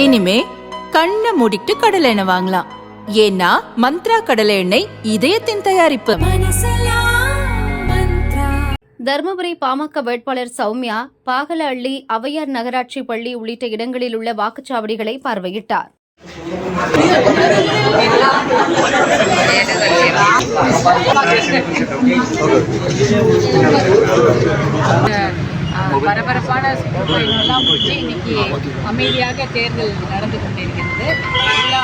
இனிமே கண்ணை மூடிட்டு கடலை எண்ணெய் வாங்கலாம். ஏன்னா மந்த்ரா கடலை எண்ணெய் இதயத்தின் தயாரிப்பு. தருமபுரி பாமக வேட்பாளர் சௌமியா பாகலஅள்ளி அவையார் நகராட்சி பள்ளி உள்ளிட்ட இடங்களில் உள்ள வாக்குச்சாவடிகளை பார்வையிட்டார். பரபரப்பான எல்லாம் முடிஞ்சு இன்னைக்கு அமைதியாக தேர்தல் நடந்து கொண்டிருக்கிறது. எல்லா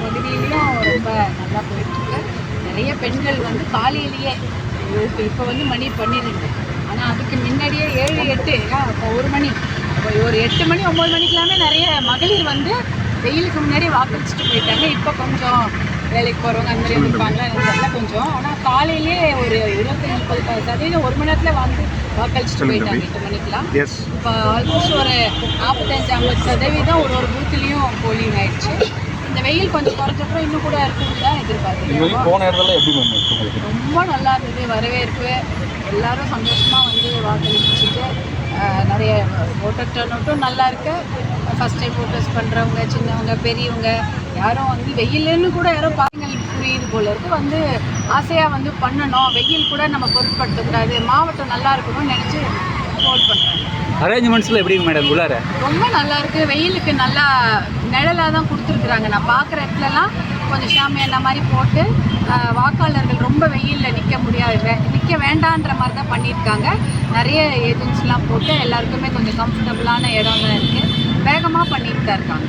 பகுதியிலையும் ரொம்ப நல்லா போயிட்டுருக்கு. நிறைய பெண்கள் வந்து காலையிலேயே இப்போ வந்து மணி பன்னிரெண்டு. ஆனால் அதுக்கு முன்னாடியே ஏழு எட்டு இப்போ ஒரு மணி. ஒரு எட்டு மணி ஒம்பது மணிக்கெல்லாமே நிறைய மகளிர் வந்து வெயிலுக்கு முன்னாடி வாக்களிச்சுட்டு போயிட்டாங்க. இப்போ கொஞ்சம் வேலைக்கு போகிறவங்க அந்த மாதிரி இருப்பாங்களா? கொஞ்சம். ஆனால் காலையிலேயே ஒரு இருபத்தி முப்பது சதவீதம் ஒரு மணி நேரத்தில் வந்து வாக்களிச்சுட்டு போயிட்டாங்க. எட்டு மணிக்கெலாம் இப்போ ஆல்மோஸ்ட் ஒரு நாற்பத்தஞ்சு ஐம்பது சதவீதம் ஒரு ஒரு பூத்துலேயும் போலிங் ஆயிடுச்சு. இந்த வெயில் கொஞ்சம் குறைஞ்சப்பறம் இன்னும் கூட இருக்குன்னு தான் எதிர்பார்க்குறேன். போன இடத்துல எப்படி ரொம்ப நல்லா இருந்தது வரவேற்பு. எல்லாரும் சந்தோஷமாக வந்து வாக்களிச்சுட்டு நிறைய ஓட்டர் டர்ன் அவுட்டும் நல்லா இருக்கு. ஃபஸ்ட் டைம் ஓட்டர்ஸ் பண்ணுறவங்க சின்னவங்க பெரியவங்க யாரும் வந்து வெயிலுன்னு கூட யாரும் பாருங்கள் புரியுது போல இருக்கு. வந்து ஆசையாக வந்து பண்ணணும். வெயில் கூட நம்ம பொருட்படுத்தக்கூடாது. மாவட்டம் நல்லா இருக்கணும்னு நினச்சி ஓட் பண்ணுறாங்க அரேஞ்ச்மெண்ட்ஸ்ல எப்படி மேடம் உள்ளார? ரொம்ப நல்லா இருக்கு. வெயிலுக்கு நல்லா நிழலாக தான் கொடுத்துருக்குறாங்க. நான் பார்க்குற இடத்துலலாம் கொஞ்சம் ஷாமியானா மாதிரி போட்டு வாக்காளர்கள் ரொம்ப வெயிலில் நிற்க முடியாது நிற்க வேண்டான்ற மாதிரி தான் பண்ணியிருக்காங்க. நிறைய ஏஜென்ட்ஸ்லாம் போட்டு எல்லாருக்குமே கொஞ்சம் கம்ஃபர்டபுளான இடம் தான் இருக்குது வேகமாக பண்ணிட்டு தான் இருக்காங்க.